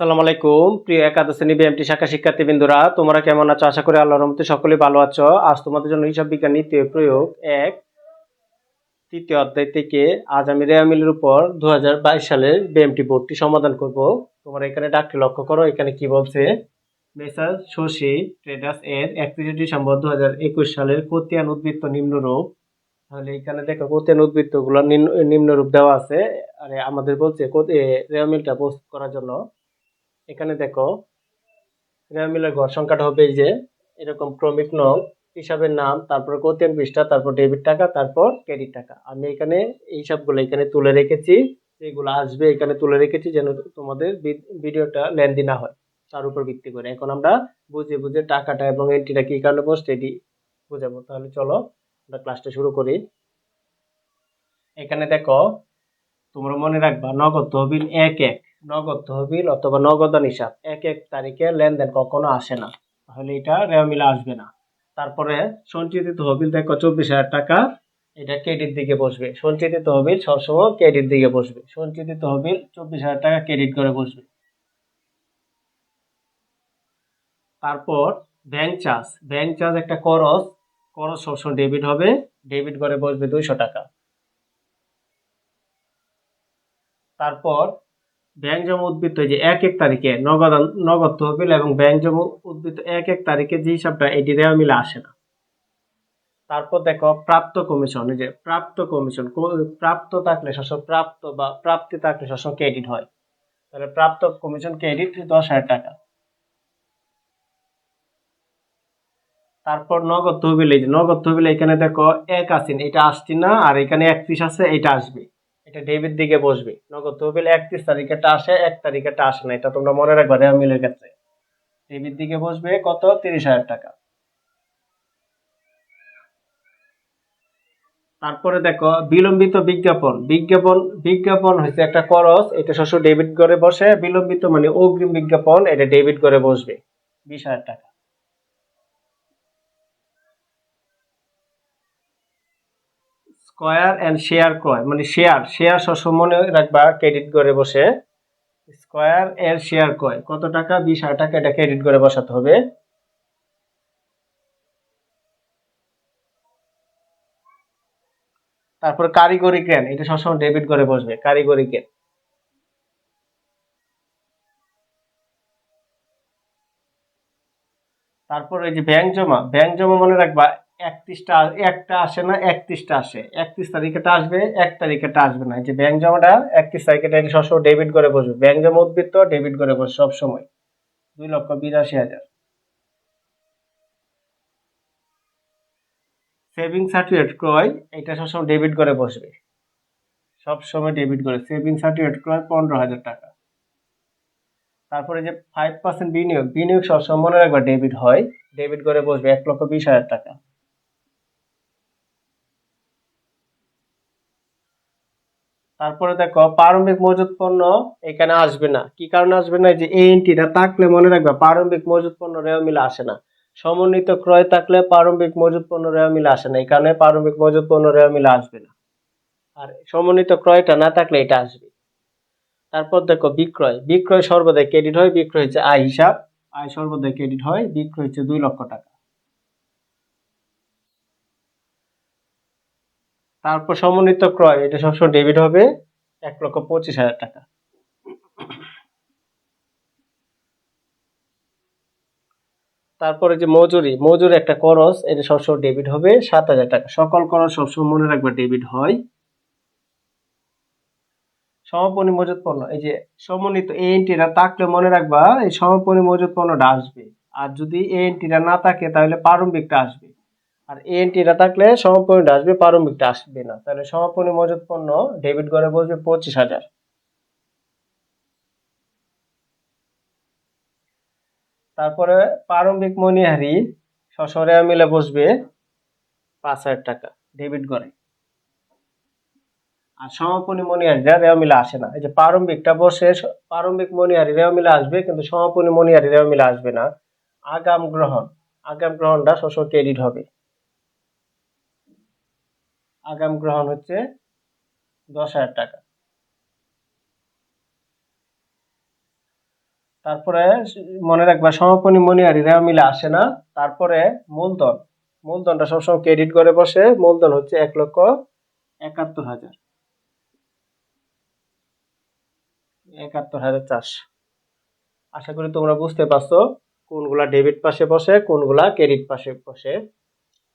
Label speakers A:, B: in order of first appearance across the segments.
A: আসসালামু আলাইকুম। প্রিয় একাদশ শ্রেণি বিএমটি শাখা শিক্ষার্থীবৃন্দরা, তোমরা কেমন আছো? আশা করি আল্লাহর রহমতে সকলে ভালো আছো। আজ তোমাদের জন্য হিসাব বিজ্ঞান নীতি প্রয়োগ এক, তৃতীয় অধ্যায় থেকে আজ আমি রেয়ামিলের উপর দুই হাজার বাইশ সালের বিএমটি বোর্ডটি সমাধান করব। তোমরা এখানে ডাকটি লক্ষ্য করো, এখানে কি বলছে? মেসার শশী ট্রেডার্স এর একত্রিশে ডিসেম্বর দু হাজার একুশ সালের কোতিয়ান উদ্বৃত্ত নিম্নরূপ। তাহলে এখানে দেখো কোতিয়ান উদ্বৃত্তগুলো নিম্ন- নিম্নরূপ দেওয়া আছে। আরে আমাদের বলছে রেয়ামিলটা পোস্ট করার জন্য। এখানে দেখো, রেয়ামিলের ঘর সংখ্যাটা হবে যে, এরকম ক্রমিক নং, হিসাবের নাম, তারপর কোতিয়ান পৃষ্ঠা, তারপর ডেবিট টাকা, তারপর ক্রেডিট টাকা। আমি এখানে এই সবগুলো এখানে তুলে রেখেছি এগুলো আসবে এখানে তুলে রেখেছি যেন তোমাদের ভিডিওটা লেন্দি না হয়, তার উপর ভিত্তি করে। এখন আমরা বুঝে বুঝে টাকাটা এবং এন্ট্রিটা কি কারণে বসছে, এটি বুঝাবো। তাহলে চলো, আমরা ক্লাসটা শুরু করি। এখানে দেখো, তোমরা মনে রাখবা, নগদ তহবিল এক এক। নগদ তহবিল অথবা নগদান হিসাব এক এক তারিখে লেনদেন কখনো আসে না। তাহলে এটা রেওমিলে আসবে না। তারপরে সঞ্চিত তহবিল দেখো, চব্বিশ হাজার টাকা। এটা ক্রেডিট দিকে বসবে। সঞ্চিত তহবিল সবসময় ক্রেডিট দিকে বসবে। সঞ্চিত তহবিল চব্বিশ হাজার টাকা ক্রেডিট করে বসবে। তারপর ব্যাংক চার্জ। ব্যাংক চার্জ একটা করস করস সবসময় ডেবিট হবে। ডেবিট করে বসবে দুইশো টাকা। তারপর ব্যাংক জমা উদ্বৃত্ত যে এক এক তারিখে নগদ নগদ তহবিল এবং ব্যাংক জমা উদ্বৃত্ত এক এক তারিখে যে হিসাবটা এটি রেওয়া মিলে আসে না। তারপর দেখো, প্রাপ্ত কমিশন যে প্রাপ্ত কমিশন প্রাপ্ত থাকলে সবসময় প্রাপ্ত বা প্রাপ্তি থাকলে সবসময় ক্রেডিট হয়। তাহলে প্রাপ্ত কমিশন ক্রেডিট দশ হাজার টাকা। তারপর নগদ তহবিল, এই যে নগদ তহবিল, এখানে দেখো এক আছেন এটা আসছে না, আর এখানে একত্রিশ আছে, এটা আসবে। এটা ডেবিট দিকে বসবে। নগদ তহবিল একত্রিশ তারিখেটা আসে, এক তারিখেটা আসে না, এটা তোমরা মনে রাখবা মিলের ক্ষেত্রে। ডেবিট দিকে বসবে, কত? তিরিশ হাজার টাকা। তারপরে দেখো, বিলম্বিত বিজ্ঞাপন। বিজ্ঞাপন বিজ্ঞাপন হচ্ছে একটা খরচ, এটা শস্য ডেবিট করে বসে। বিলম্বিত মানে অগ্রিম বিজ্ঞাপন, এটা ডেবিট করে বসবে। বিশ হাজার টাকা। স্কয়ার অ্যান্ড শেয়ার ক্রয় মানে শেয়ার শেয়ার শস্য মনে রাখবা ক্রেডিট করে বসে। স্কয়ার এর শেয়ার ক্রয় কত টাকা? বিশ হাজার টাকা এটা ক্রেডিট করে বসাতে হবে। তারপর কারিগরি জ্ঞান, এটা সবসময় ডেবিট করে বসবে, কারিগরি জ্ঞান। তারপর এই যে ব্যাংক জমা ব্যাংক জমা মনে রাখবা একত্রিশটা, একটা আসে না, একত্রিশটা আসে। একত্রিশ তারিখেটা আসবে, এক তারিখেটা আসবে না। যে ব্যাংক জমাটা, একত্রিশ তারিখেটা সবসময় ডেবিট করে বসবে। ব্যাংক জমা উদ্বৃত্ত ডেবিট করে বসবে সবসময়। দুই লক্ষ বিরাশি হাজার। সেভিং সার্টিফিকেট ক্রয়, এটা সবসময় ডেবিট করে বসবে। সবসময় ডেবিট করে। সেভিং সার্টিফিকেট ক্রয় পনেরো হাজার টাকা। তারপরে যে ফাইভ পার্সেন্ট বিনিয়োগ বিনিয়োগ সবসময় মনে রাখবা ডেবিট হয়। ডেবিট করে বসবে, এক লক্ষ বিশ হাজার টাকা। তারপরে দেখো, প্রারম্ভিক মজুত পণ্য এখানে আসবে না। কি কারণে আসবে না? যে এই এন্ট্রিটা থাকলে মনে রাখবে, প্রারম্ভিক মজুত পণ্য রেওয়া মিলে আসে না। সমন্বিত ক্রয় থাকলে প্রারম্ভিক মজুত পণ্য রেওয়া মিলে আসে না। এই কারণে প্রারম্ভিক মজুত পণ্য রেওয়া মিলে আসবে না। আর সমন্বিত ক্রয়টা না থাকলে এটা আসবে। তারপর দেখো, বিক্রয়। বিক্রয় সর্বদাই ক্রেডিট হয়, বিক্রয় হচ্ছে আয় হিসাব। আয় সর্বদাই ক্রেডিট হয়, বিক্রয় হচ্ছে দুই লক্ষ টাকা। তারপর সমন্বিত ক্রয়, এটা সবসময় ডেবিট হবে এক লক্ষ পঁচিশ হাজার টাকা। তারপরে যে মজুরি মজুরি একটা খরচ, এটা সবসময় ডেবিট হবে সাত হাজার টাকা। সকল খরচ সবসময় মনে রাখবে ডেবিট হয়। সমাপনী মজুত পণ্য, এই যে সমন্বিত এই এন্ট্রিটা থাকলে মনে রাখবা, এই সমাপনী মজুত পণ্যটা আসবে। আর যদি এই এন্ট্রিটা না থাকে, তাহলে প্রারম্ভিকটা আসবে। আর এই এন্ট্রিটা থাকলে সমাপনীটা আসবে প্রারম্ভিকটা আসবে না। তাহলে সমাপনী মজুত পণ্য ডেবিট করে বসবে পঁচিশ হাজার। তারপরে প্রারম্ভিক মনিহারি সশরে মিলে বসবে পাঁচ হাজার টাকা ডেবিট করে আর সমাপনী মনিহারিরা মিলে আসে না। এই যে প্রারম্ভিকটা বসে, প্রারম্ভিক মনিহারি মিলে আসবে, কিন্তু সমাপনী মনিহারি মিলে আসবে না। আগাম গ্রহণ, আগাম গ্রহণটা সবসময় ক্রেডিট হবে। আগাম গ্রহণ হচ্ছে দশ হাজার টাকা। তারপরে মনে রাখবা, সমাপনী মনিহারি রেওয়া মিলে আসে না। তারপরে মূলধন। মূলধনটা সবসময় ক্রেডিট করে বসে। মূলধন হচ্ছে এক লক্ষ একাত্তর হাজার। একাত্তর হাজার চারশো আশা করি তোমরা বুঝতে পারছ কোনগুলা ডেবিট পাশে বসে, কোনগুলা ক্রেডিট পাশে বসে।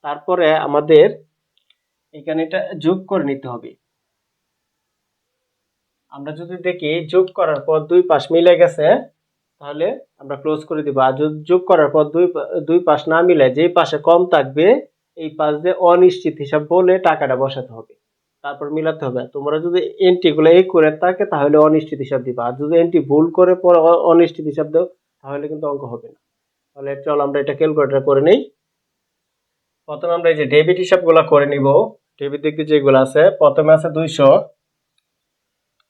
A: তারপরে আমাদের এখানে এটা যোগ করে নিতে হবে। আমরা যদি দেখি যোগ করার পর দুই পাশ মিলে গেছে, তাহলে আমরা ক্লোজ করে দিব। আর যদি যোগ করার পর দুই দুই পাশ না মিলে, যেই পাশে কম থাকবে, এই পাশ দিয়ে অনিশ্চিত হিসাব বলে টাকাটা বসাতে হবে। তারপর মিলাতে হবে। তোমরা যদি এন্ট্রি গুলো এই করে থাকে, তাহলে অনিশ্চিত হিসাব দিবা। আর যদি এন্ট্রি ভুল করে পরে অনিশ্চিত হিসাব দাও, তাহলে কিন্তু অঙ্ক হবে না। তাহলে চল আমরা এটা ক্যালকুলেটর করে নেই। প্রথমে আমরা এই যে ডেবিট হিসাবগুলো করে নিব। ডেবিট দিক দিয়ে যেগুলো আছে, প্রথমে আছে দুইশো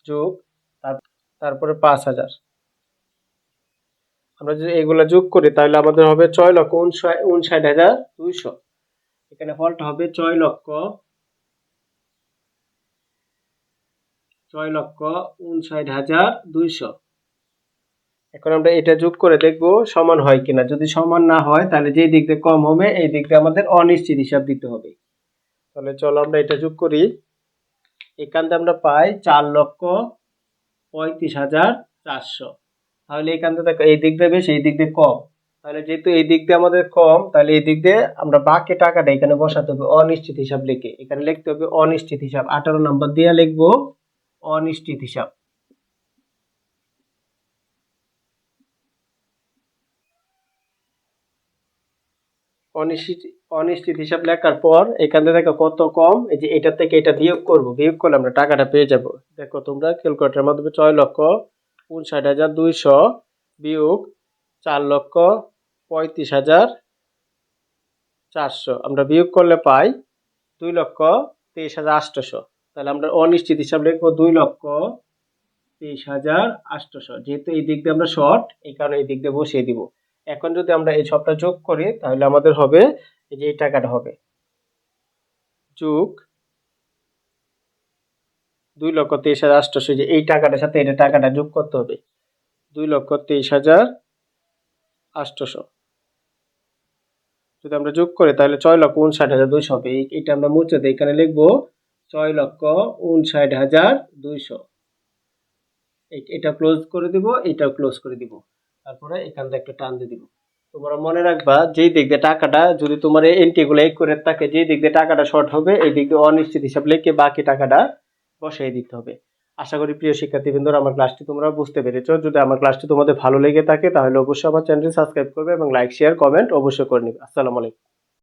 A: যোগ তারপরে পাঁচ হাজার। আমরা যদি এগুলা যোগ করি, তাহলে আমাদের হবে ছয় লক্ষ উনষাট হাজার দুইশো। এখানে ফলটা হবে ছয় লক্ষ ছয় লক্ষ উনষাট হাজার দুইশো। এখন আমরা এটা যোগ করে দেখব সমান হয় কিনা। যদি সমান না হয়, তাহলে যেই দিক দিয়ে কম হবে, এই দিক দিয়ে আমাদের অনিশ্চিত হিসাব দিতে হবে। তাহলে চলো আমরা এটা যোগ করি। এখান থেকে আমরা পাই চার লক্ষ পঁয়ত্রিশ হাজার চারশো। তাহলে এখান থেকে দেখো, এই দিক দিয়ে বেশি, এই দিক দিয়ে কম। তাহলে যেহেতু এই দিক দিয়ে আমাদের কম, তাহলে এই দিক দিয়ে আমরা বাকি টাকাটা এখানে বসাতে হবে অনিশ্চিত হিসাব লিখে। এখানে লিখতে হবে অনিশ্চিত হিসাব। আঠারো নম্বর দিয়ে লিখব অনিশ্চিত হিসাব। অনিশ্চিত অনিশ্চিত হিসাব লেখার পর এখান থেকে দেখো কত কম, এই যে এটা থেকে এটা বিয়োগ করব, বিয়োগ করলে আমরা টাকাটা পেয়ে যাব। দেখো তোমরা ক্যালকুলেটরের মাধ্যমে ছয় লক্ষ উনষাট হাজার দুইশো বিয়োগ চার লক্ষ পঁয়ত্রিশ হাজার চারশো। আমরা বিয়োগ করলে পাই দুই লক্ষ তেইশ হাজার আটশোশো তাহলে আমরা অনিশ্চিত হিসাব লিখব দুই লক্ষ তেইশ হাজার আটশোশো যেহেতু এই দিক দিয়ে আমরা শর্ট এই কারণে এই দিক দিয়ে বসিয়ে দিব। এখন যদি আমরা এই সবটা যোগ করি, তাহলে আমাদের হবে এই যে এই টাকাটা হবে। যোগ দুই লক্ষ তেইশ হাজার আটশোশো যে এই টাকাটার সাথে এটা টাকাটা যোগ করতে হবে। দুই লক্ষ তেইশ হাজার আটশোশো যদি আমরা যোগ করি, তাহলে ছয় লক্ষ উনষাট হাজার দুইশো হবে। এটা আমরা মুছে দিই। এখানে লিখব ছয় লক্ষ উনষাট হাজার দুইশো। এটা ক্লোজ করে দিব এটাও ক্লোজ করে দিব। তারপরে এখান থেকে একটা টান দিয়ে দিব। তোমরা মনে রাখবা, যেই দিক দিয়ে টাকাটা, যদি তোমার এন্ট্রি গুলো এক করে থাকে, যেই দিক দিয়ে টাকাটা শর্ট হবে, এই দিক দিয়ে অনিশ্চিত হিসাব লিখে বাকি টাকাটা বসিয়ে দিতে হবে। আশা করি প্রিয় শিক্ষার্থীবৃন্দরা, আমার ক্লাসটি তোমরা বুঝতে পেরেছ। যদি আমার ক্লাসটি তোমাদের ভালো লেগে থাকে, তাহলে অবশ্যই আমার চ্যানেলটি সাবস্ক্রাইব করবে এবং লাইক শেয়ার কমেন্ট অবশ্যই করে নিবে। আসসালামু আলাইকুম।